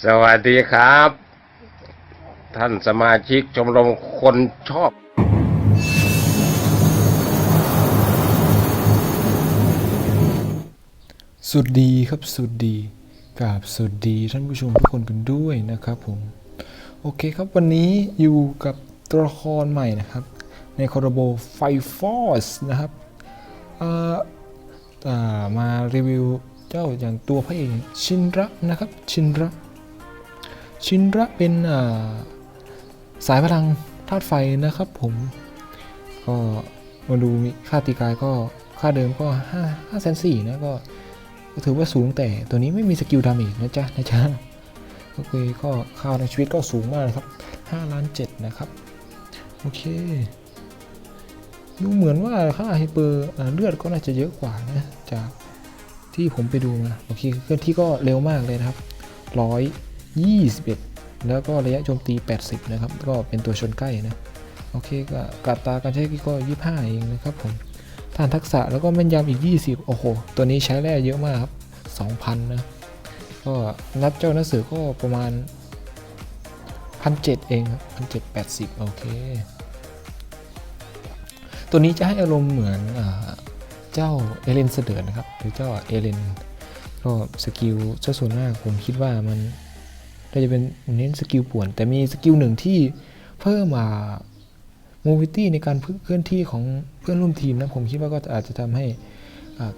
สวัสดีครับ ท่านสมาชิกชมรมคนชอบสวัสดีครับสวัสดีกราบสวัสดีท่านผู้ชมทุกคนกันด้วยนะครับผม โอเคครับวันนี้อยู่กับตัวละครใหม่นะครับ ในคอร์โบไฟฟอสนะครับมารีวิวเจ้าอย่างตัวพระเอกชินระนะครับ ชินระ ชินระเป็นาสายพลังธาตุไฟนะครับผม ก็มาดูมีค่าตีกายก็ค่าเดิมก็5 5แสนสี่นะก็ถือว่าสูงแต่ตัวนี้ไม่มีสกิลดาเมจนะจ๊ะนะจ๊ะโอเคก็ค่าในชีวิตก็สูงมากเลยครับ5ล้าน7นะครับ โอเค ดูเหมือนว่าค่าไฮเปอร์เลือดก็น่าจะเยอะกว่านะจากที่ผมไปดูมาโอเคเคลื่อนที่ก็เร็วมากเลยนะครับ 21 แล้วก็ระยะโจมตี 80 นะครับ ก็เป็นตัวชนใกล้นะ โอเคก็กลับตาการใช้ก็ 25 เองนะครับผมทานทักษะแล้วก็แม่นยำอีก 20 โอ้โห ตัวนี้ใช้แร่เยอะมากครับ 2,000 นะ ก็นับเจ้าหนังสือก็ประมาณ 1,700 เองครับ1,780 โอเค ตัวนี้จะให้อารมณ์เหมือนอเจ้าเอเลนเสดิร์ดนะครับ หรือเจ้าเอเลนก็สกิลเจ้าส่วนมากผมคิดว่ามัน น่าจะเป็นเน้นสกิลป่วน แต่มีสกิลหนึ่งที่เพิ่มมามูวิตี้ในการเคลื่อนที่ของเพื่อนร่วมทีมนะผมคิดว่าก็อาจจะทำให้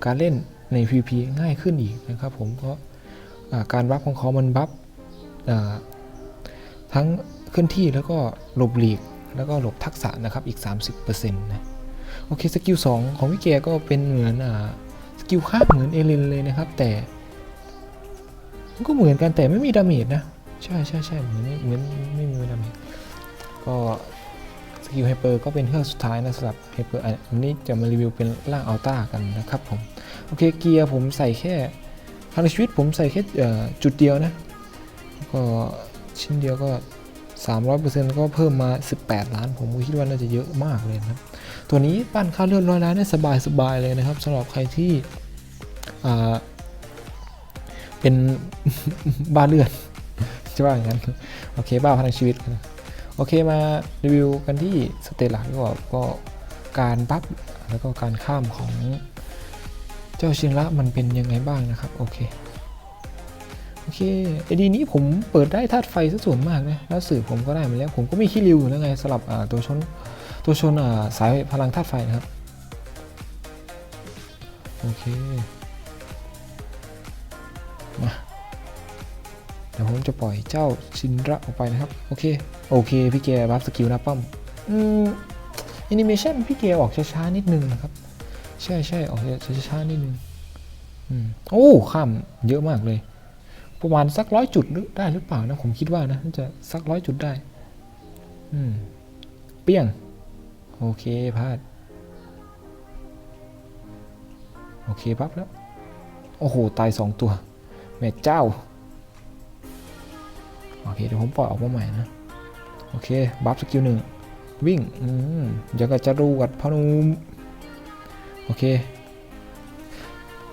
การเล่นใน PVP ง่ายขึ้นอีกนะครับผมเพราะการบัฟของเขามันบัฟทั้งเคลื่อนที่แล้วก็หลบหลีกแล้วก็หลบทักษะนะครับอีก 30%นะโอเคสกิล2ของวิเกียก็เป็นเหมือนอสกิลข้าเหมือนเอเลนเลยนะครับแต่มันก็เหมือนกันแต่ไม่มีดาเมจนะ ใช่ใช่ใช่เหมือนเหมือนไม่มีดาเมจก็สกิลไฮเปอร์ก็เป็นเครื่องสุดท้ายนะสำหรับไฮเปอร์อันนี้จะมารีวิวเป็นร่างอัลต้ากันนะครับผม โอเคเกียร์ผมใส่แค่พลังชีวิตผมใส่แค่จุดเดียวนะ ก็ชิ้นเดียวก็ 300%ก็เพิ่มมา 18 ล้าน ผมคิดว่าน่าจะเยอะมากเลยนะครับตัวนี้ปั้นค่าเลือดร้อยล้านได้สบายสบายเลยนะครับสำหรับใครที่เป็นบ้าเลือด จะว่าอย่างนั้น โอเค บ้าพลังชีวิต โอเคมารีวิวกันที่สเตจหลักดีกว่าก็การบัฟแล้วก็การข้ามของเจ้าชินระมันเป็นยังไงบ้างนะครับ โอเค โอเคไอดีนี้ผมเปิดได้ธาตุไฟซะส่วนมากนะแล้วสื่อผมก็ได้มาแล้ว ผมก็ม่ขี้ริวอยู่แล้วไงสำหรับตัวชนตัวชนสายพลังธาตุไฟนะครับ โอเค เดี๋ยวผมจะปล่อยเจ้าชินระออกไปนะครับ โอเค โอเค พี่เกียร์บัฟสกิลนะป้อม อืมแอนิเมชันพี่เกียร์ออกช้าๆนิดนึงนะครับ ใช่ใช่ออกช้าๆนิดนึง อืม โอ้ข้ามเยอะมากเลย ประมาณสักร้อยจุดหรือได้หรือเปล่านะ ผมคิดว่านะจะสักร้อยจุดได้ อืม เปี้ยง โอเคพลาด โอเคปั๊บแล้ว โอ้โห ตายสองตัว แม่เจ้า เคเดี๋ยวผมปล่อยออกมาใหม่นะ โอเค บัฟสกิลหนึ่งวิ่งอืมเดี๋ยวก็จะรูกัดพนุมโอเค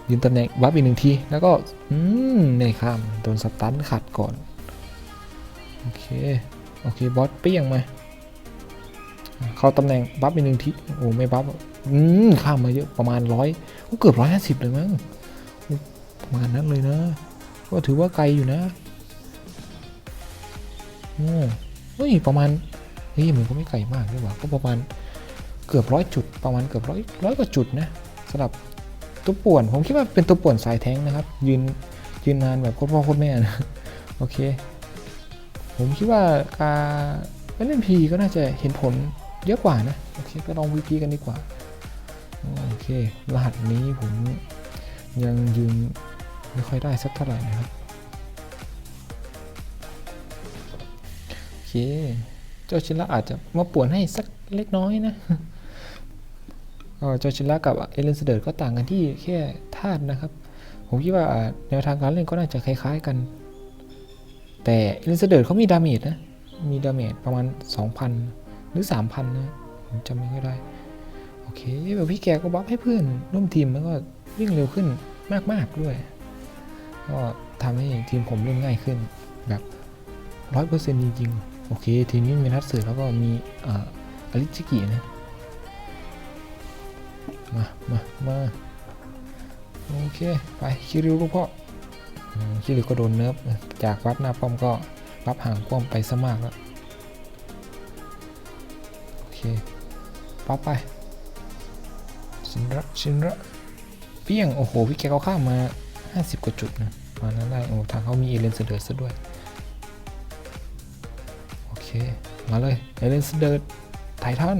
ยืนตำแหน่งบัฟอีกหนึ่งที แล้วก็ อืมในข้าม โดนสตันขัดก่อน โอเค โอเค บอสเปี้ยงมา เข้าตำแหน่งบัฟอีกหนึ่งที โอ้ ไม่บัฟอืมข้ามมาเยอะประมาณร้อยเกือบร้อยห้าสิบเลยมั้งประมาณนั้นเลยนะ ก็ถือว่าไกลอยู่นะ อ้เฮ้ยประมาณเฮ้ยมันก็ไม่ไกลมากด้วยว่ะก็ประมาณเกือบร้อยจุดประมาณเกือบร้อยร้อยกว่าจุดนะสำหรับตัวป่วนผมคิดว่าเป็นตัวป่วนสายแท้งนะครับ ยืนยืนนานแบบโคตรพ่อโคตรแม่นะโอเค ผมคิดว่าการเล่นพีก็น่าจะเห็นผลเยอะกว่านะโอเคก็ลองวีพีกันดีกว่าโอเครหัสนี้ผมยังยืนไม่ค่อยได้สักเท่าไหร่นะครับ เค เจ้าชิระอาจจะมาป่วนให้สักเล็กน้อยนะเจ้าชิระกับเอเลนเสเดอร์ก็ต่างกันที่แค่ธาตุนะครับ ผมคิดว่าแนวทางการเล่นก็น่าจะคล้าย ๆกัน แต่เอเลนเสเดอร์เขามีดาเมจนะ มีดาเมจประมาณ 2,000 หรือ 3,000 นะผมจำไม่ค่อยได้ โอเคแบบพี่แกก็บัฟให้เพื่อนร่วมทีมแล้วก็วิ่งเร็วขึ้นมากๆด้วย ก็ทำให้ทีมผมเล่นง่ายขึ้นแบบร้อยเปอร์เซ็นต์จริง ๆ โอเค ทีนี้มีนัดเสือแล้วก็มีอ่าอลิชิกินะ มา มา มา โอเค ไป คิริวลูกพ่อคิริวก็โดนเนิร์ฟจากวับหน้าป้อมก็วับห่างป้อมไปซะมากแล้ว โอเคปั๊บไป ชินระชินระเปี้ยง โอ้โห พี่แกเขาข้ามมา 50 กว่าจุดนะมานั้นได้โอ้ทางเขามีเอเลนเสเดิร์ดซะด้วย เคมาเลยเอเลนเสเดิร์ดไททัน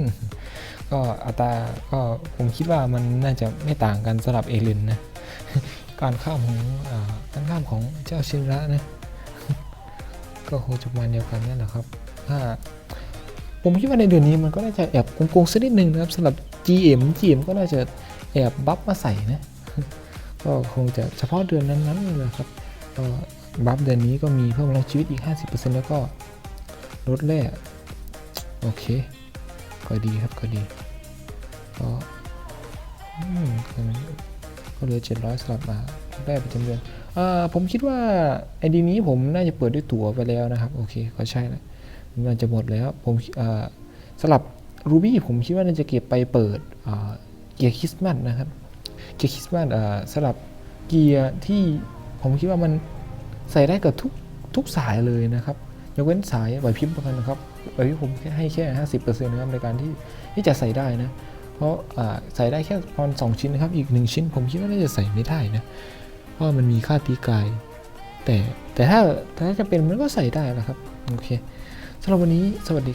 ก็อัตราก็ผมคิดว่ามันน่าจะไม่ต่างกันสำหรับเอเลนนะ การข้ามของอ่าการข้ามของเจ้าชินระนะ ก็คงจะมาเดียวกันนั่นแหละครับถ้าผมคิดว่าในเดือนนี้มันก็น่าจะแอบโกงๆสักนิดนึงนะครับสำหรับ GM GM ก็น่าจะแอบบัฟมาใส่นะ ก็คงจะเฉพาะเดือนนั้นๆเลยครับก็บัฟเดือนนี้ก็มีเพิ่มพลังชีวิตอีก 50%แล้วก็ ลดแร่โอเค ก็ดีครับก็ดีก็อืมก็เหลือ 700สำหรับมาแร่ประจำเดือนอ่าผมคิดว่าไอดีนี้ผมน่าจะเปิดด้วยตั๋วไปแล้วนะครับ โอเค ก็ใช่แล้วมันจะหมดแล้วผมอ่าสลับรูบี้ผมคิดว่าน่าจะเก็บไปเปิดอ่าเกียร์คริสต์มาสนะครับ เกียร์คริสต์มาสอ่าสลับเกียร์ที่ผมคิดว่ามันใส่ได้กับทุกทุกสายเลยนะครับ ยกเว้นสายไหวพริบประกันนะครับไหวพริบผมแค่ให้แค่ 50%นะครับในการที่ที่จะใส่ได้นะ เพราะใส่ได้แค่ตอนสองชิ้นนะครับ อีกหนึ่งชิ้น ผมคิดว่าน่าจะใส่ไม่ได้นะ เพราะมันมีค่าตีกาย แต่แต่ถ้าถ้าจะเป็นมันก็ใส่ได้นะครับ โอเคสำหรับวันนี้สวัสดี